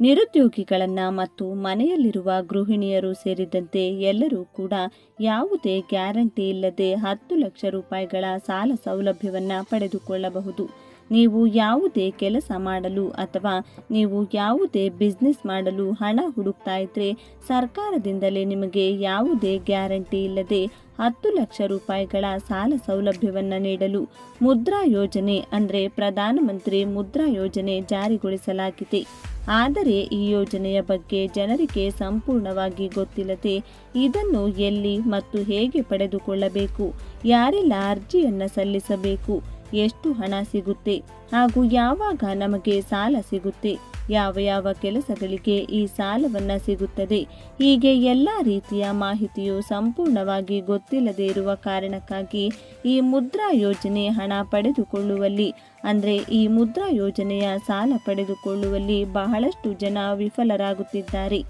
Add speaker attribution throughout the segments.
Speaker 1: ನಿರುದ್ಯೋಗಿಗಳನ್ನ ಮತ್ತು ಮನೆಯಲ್ಲಿರುವ ಗೃಹಿಣಿಯರು ಸೇರಿದಂತೆ ಎಲ್ಲರೂ ಕೂಡ ಯಾವುದೇ ಗ್ಯಾರಂಟಿ ಇಲ್ಲದೆ ಹತ್ತು ಲಕ್ಷ ರೂಪಾಯಿಗಳ ಸಾಲ ಸೌಲಭ್ಯವನ್ನು ಪಡೆದುಕೊಳ್ಳಬಹುದು. ನೀವು ಯಾವುದೇ ಕೆಲಸ ಮಾಡಲು ಅಥವಾ ನೀವು ಯಾವುದೇ ಬಿಸ್ನೆಸ್ ಮಾಡಲು ಹಣ ಹುಡುಕ್ತಾ ಇದ್ರೆ ಸರ್ಕಾರದಿಂದಲೇ ನಿಮಗೆ ಯಾವುದೇ ಗ್ಯಾರಂಟಿ ಇಲ್ಲದೆ ಹತ್ತು ಲಕ್ಷ ರೂಪಾಯಿಗಳ ಸಾಲ ಸೌಲಭ್ಯವನ್ನು ನೀಡಲು ಮುದ್ರಾ ಯೋಜನೆ ಅಂದರೆ ಪ್ರಧಾನಮಂತ್ರಿ ಮುದ್ರಾ ಯೋಜನೆ ಜಾರಿಗೊಳಿಸಲಾಗಿದೆ. ಆದರೆ ಈ ಯೋಜನೆಯ ಬಗ್ಗೆ ಜನರಿಗೆ ಸಂಪೂರ್ಣವಾಗಿ ಗೊತ್ತಿಲ್ಲದೆ ಇದನ್ನು ಎಲ್ಲಿ ಮತ್ತು ಹೇಗೆ ಪಡೆದುಕೊಳ್ಳಬೇಕು, ಯಾರೆಲ್ಲ ಅರ್ಜಿಯನ್ನು ಸಲ್ಲಿಸಬೇಕು, ಎಷ್ಟು ಹಣ ಸಿಗುತ್ತೆ ಹಾಗೂ ಯಾವಾಗ ನಮಗೆ ಸಾಲ ಸಿಗುತ್ತೆ. ಯಾವ ಯಾವ ಕೆಲಸಗಳಿಗೆ ಈ ಸಾಲವನ್ನು ಸಿಗುತ್ತದೆ? ಹೀಗೆ ಎಲ್ಲ ರೀತಿಯ ಮಾಹಿತಿಯು ಸಂಪೂರ್ಣವಾಗಿ ಗೊತ್ತಿಲ್ಲದೆ ಇರುವ ಕಾರಣಕ್ಕಾಗಿ ಈ ಮುದ್ರಾ ಯೋಜನೆ ಹಣ ಪಡೆದುಕೊಳ್ಳುವಲ್ಲಿ, ಅಂದರೆ ಈ ಮುದ್ರಾ ಯೋಜನೆಯ ಸಾಲ ಪಡೆದುಕೊಳ್ಳುವಲ್ಲಿ ಬಹಳಷ್ಟು ಜನ ವಿಫಲರಾಗುತ್ತಿದ್ದಾರೆ.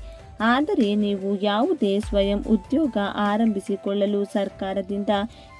Speaker 1: ಆದರೆ ನೀವು ಯಾವುದೇ ಸ್ವಯಂ ಉದ್ಯೋಗ ಆರಂಭಿಸಿಕೊಳ್ಳಲು ಸರ್ಕಾರದಿಂದ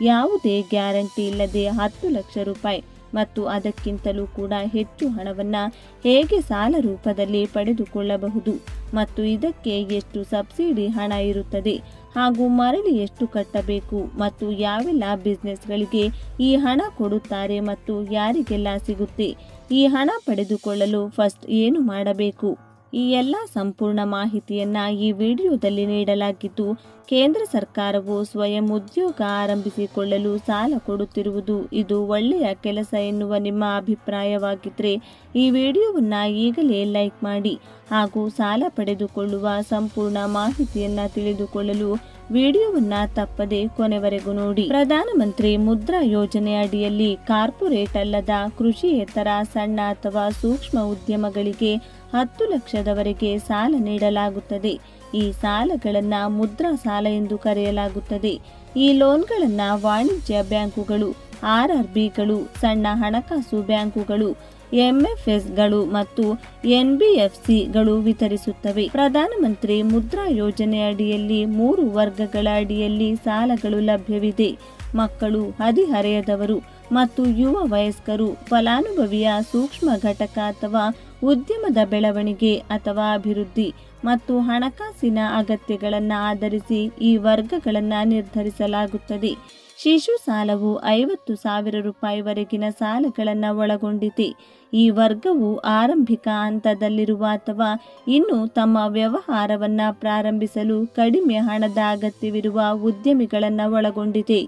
Speaker 1: ಯಾವುದೇ ಗ್ಯಾರಂಟಿ ಇಲ್ಲದೆ ಹತ್ತು ಲಕ್ಷ ರೂಪಾಯಿ ಮತ್ತು ಅದಕ್ಕಿಂತಲೂ ಕೂಡ ಹೆಚ್ಚು ಹಣವನ್ನು ಹೇಗೆ ಸಾಲ ರೂಪದಲ್ಲಿ ಪಡೆದುಕೊಳ್ಳಬಹುದು ಮತ್ತು ಇದಕ್ಕೆ ಎಷ್ಟು ಸಬ್ಸಿಡಿ ಹಣ ಇರುತ್ತದೆ ಹಾಗೂ ಮರಳಿ ಎಷ್ಟು ಕಟ್ಟಬೇಕು ಮತ್ತು ಯಾವೆಲ್ಲ ಬಿಸ್ನೆಸ್ಗಳಿಗೆ ಈ ಹಣ ಕೊಡುತ್ತಾರೆ ಮತ್ತು ಯಾರಿಗೆಲ್ಲ ಸಿಗುತ್ತೆ? ಈ ಹಣ ಪಡೆದುಕೊಳ್ಳಲು ಫಸ್ಟ್ ಏನು ಮಾಡಬೇಕು? ಈ ಎಲ್ಲ ಸಂಪೂರ್ಣ ಮಾಹಿತಿಯನ್ನ ಈ ವಿಡಿಯೋದಲ್ಲಿ ನೀಡಲಾಗಿದ್ದು, ಕೇಂದ್ರ ಸರ್ಕಾರವು ಸ್ವಯಂ ಉದ್ಯೋಗ ಆರಂಭಿಸಿಕೊಳ್ಳಲು ಸಾಲ ಕೊಡುತ್ತಿರುವುದು ಇದು ಒಳ್ಳೆಯ ಕೆಲಸ ಎನ್ನುವ ನಿಮ್ಮ ಅಭಿಪ್ರಾಯವಾಗಿದ್ದರೆ ಈ ವಿಡಿಯೋವನ್ನು ಈಗಲೇ ಲೈಕ್ ಮಾಡಿ ಹಾಗೂ ಸಾಲ ಪಡೆದುಕೊಳ್ಳುವ ಸಂಪೂರ್ಣ ಮಾಹಿತಿಯನ್ನ ತಿಳಿದುಕೊಳ್ಳಲು ವಿಡಿಯೋವನ್ನ ತಪ್ಪದೆ ಕೊನೆವರೆಗೂ ನೋಡಿ. ಪ್ರಧಾನಮಂತ್ರಿ ಮುದ್ರಾ ಯೋಜನೆ ಅಡಿಯಲ್ಲಿ ಕಾರ್ಪೊರೇಟ್ ಅಲ್ಲದ ಕೃಷಿಯೇತರ ಸಣ್ಣ ಅಥವಾ ಸೂಕ್ಷ್ಮ ಉದ್ಯಮಗಳಿಗೆ ಹತ್ತು ಲಕ್ಷದವರೆಗೆ ಸಾಲ ನೀಡಲಾಗುತ್ತದೆ. ಈ ಸಾಲಗಳನ್ನ ಮುದ್ರಾ ಸಾಲ ಎಂದು ಕರೆಯಲಾಗುತ್ತದೆ. ಈ ಲೋನ್ಗಳನ್ನ ವಾಣಿಜ್ಯ ಬ್ಯಾಂಕುಗಳು, ಆರ್ಆರ್ಬಿಗಳು ಆರ್ ಬಿಗಳು ಸಣ್ಣ ಹಣಕಾಸು ಬ್ಯಾಂಕುಗಳು ಎಂಎಫ್ಎಸ್ಗಳು ಮತ್ತು ಎನ್ಬಿಎಫ್ಸಿಗಳು ವಿತರಿಸುತ್ತವೆ. ಪ್ರಧಾನಮಂತ್ರಿ ಮುದ್ರಾ ಯೋಜನೆ ಅಡಿಯಲ್ಲಿ ಮೂರು ವರ್ಗಗಳ ಅಡಿಯಲ್ಲಿ ಸಾಲಗಳು ಲಭ್ಯವಿದೆ. ಮಕ್ಕಳು ಹದಿಹರೆಯದವರು ಮತ್ತು ಯುವ ವಯಸ್ಕರು ಫಲಾನುಭವಿಯ ಸೂಕ್ಷ್ಮ ಘಟಕ ಅಥವಾ ಉದ್ಯಮದ ಬೆಳವಣಿಗೆ ಅಥವಾ ಅಭಿವೃದ್ಧಿ ಮತ್ತು ಹಣಕಾಸಿನ ಅಗತ್ಯಗಳನ್ನು ಆಧರಿಸಿ ಈ ವರ್ಗಗಳನ್ನು ನಿರ್ಧರಿಸಲಾಗುತ್ತದೆ. ಶಿಶು ಸಾಲವು ಐವತ್ತು ಸಾವಿರ ರೂಪಾಯಿವರೆಗಿನ ಸಾಲಗಳನ್ನು ಒಳಗೊಂಡಿದೆ. ಈ ವರ್ಗವು ಆರಂಭಿಕ ಹಂತದಲ್ಲಿರುವ ಅಥವಾ ಇನ್ನು ತಮ್ಮ ವ್ಯವಹಾರವನ್ನು ಪ್ರಾರಂಭಿಸಲು ಕಡಿಮೆ ಹಣದ ಅಗತ್ಯವಿರುವ ಉದ್ಯಮಿಗಳನ್ನು ಒಳಗೊಂಡಿದೆ.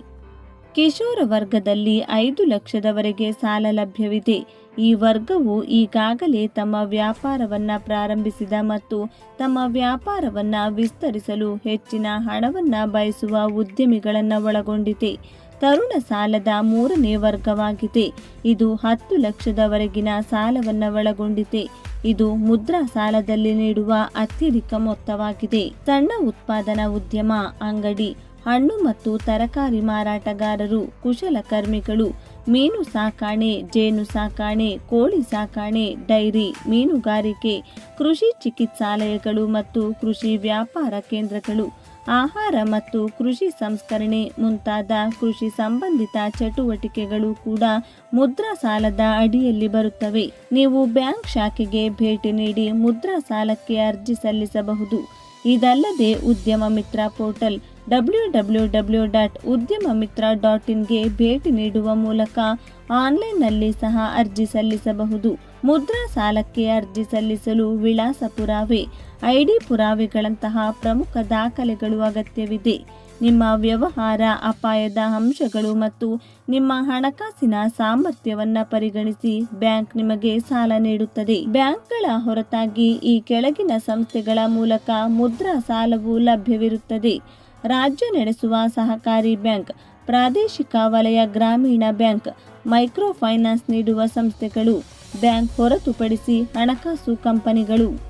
Speaker 1: ಕಿಶೋರ ವರ್ಗದಲ್ಲಿ ಐದು ಲಕ್ಷದವರೆಗೆ ಸಾಲ ಲಭ್ಯವಿದೆ. ಈ ವರ್ಗವು ಈಗಾಗಲೇ ತಮ್ಮ ವ್ಯಾಪಾರವನ್ನ ಪ್ರಾರಂಭಿಸಿದ ಮತ್ತು ತಮ್ಮ ವ್ಯಾಪಾರವನ್ನ ವಿಸ್ತರಿಸಲು ಹೆಚ್ಚಿನ ಹಣವನ್ನ ಬಯಸುವ ಉದ್ಯಮಿಗಳನ್ನು ಒಳಗೊಂಡಿದೆ. ತರುಣ ಸಾಲದ ಮೂರನೇ ವರ್ಗವಾಗಿದೆ. ಇದು ಹತ್ತು ಲಕ್ಷದವರೆಗಿನ ಸಾಲವನ್ನ ಒಳಗೊಂಡಿದೆ. ಇದು ಮುದ್ರಾ ಸಾಲದಲ್ಲಿ ನೀಡುವ ಅತ್ಯಧಿಕ ಮೊತ್ತವಾಗಿದೆ. ಸಣ್ಣ ಉತ್ಪಾದನಾ ಉದ್ಯಮ, ಅಂಗಡಿ, ಹಣ್ಣು ಮತ್ತು ತರಕಾರಿ ಮಾರಾಟಗಾರರು ಕುಶಲಕರ್ಮಿಗಳು ಮೀನು ಸಾಕಾಣೆ, ಜೇನು ಸಾಕಾಣೆ, ಕೋಳಿ ಸಾಕಾಣೆ, ಡೈರಿ, ಮೀನುಗಾರಿಕೆ, ಕೃಷಿ ಚಿಕಿತ್ಸಾಲಯಗಳು ಮತ್ತು ಕೃಷಿ ವ್ಯಾಪಾರ ಕೇಂದ್ರಗಳು, ಆಹಾರ ಮತ್ತು ಕೃಷಿ ಸಂಸ್ಕರಣೆ ಮುಂತಾದ ಕೃಷಿ ಸಂಬಂಧಿತ ಚಟುವಟಿಕೆಗಳು ಕೂಡ ಮುದ್ರಾ ಸಾಲದ ಅಡಿಯಲ್ಲಿ ಬರುತ್ತವೆ. ನೀವು ಬ್ಯಾಂಕ್ ಶಾಖೆಗೆ ಭೇಟಿ ನೀಡಿ ಮುದ್ರಾ ಸಾಲಕ್ಕೆ ಅರ್ಜಿ ಸಲ್ಲಿಸಬಹುದು. ಇದಲ್ಲದೆ Udyama Mitra portal W W W dot Udyama Mitra dot ಇನ್ಗೆ ಭೇಟಿ ನೀಡುವ ಮೂಲಕ ಆನ್ಲೈನ್ನಲ್ಲಿ ಸಹ ಅರ್ಜಿ ಸಲ್ಲಿಸಬಹುದು. ಮುದ್ರಾ ಸಾಲಕ್ಕೆ ಅರ್ಜಿ ಸಲ್ಲಿಸಲು ವಿಳಾಸ ಪುರಾವೆ, ಐಡಿ ಪುರಾವೆಗಳಂತಹ ಪ್ರಮುಖ ದಾಖಲೆಗಳು ಅಗತ್ಯವಿದೆ. ನಿಮ್ಮ ವ್ಯವಹಾರ, ಅಪಾಯದ ಅಂಶಗಳು ಮತ್ತು ನಿಮ್ಮ ಹಣಕಾಸಿನ ಸಾಮರ್ಥ್ಯವನ್ನು ಪರಿಗಣಿಸಿ ಬ್ಯಾಂಕ್ ನಿಮಗೆ ಸಾಲ ನೀಡುತ್ತದೆ. ಬ್ಯಾಂಕ್ಗಳ ಹೊರತಾಗಿ ಈ ಕೆಳಗಿನ ಸಂಸ್ಥೆಗಳ ಮೂಲಕ ಮುದ್ರಾ ಸಾಲವು ಲಭ್ಯವಿರುತ್ತದೆ. ರಾಜ್ಯ ನಡೆಸುವ ಸಹಕಾರಿ ಬ್ಯಾಂಕ್, ಪ್ರಾದೇಶಿಕ ವಲಯ ಗ್ರಾಮೀಣ ಬ್ಯಾಂಕ್, ಮೈಕ್ರೋ ಫೈನಾನ್ಸ್ ನೀಡುವ ಸಂಸ್ಥೆಗಳು, ಬ್ಯಾಂಕ್ ಹೊರತುಪಡಿಸಿ ಹಣಕಾಸು ಕಂಪನಿಗಳು.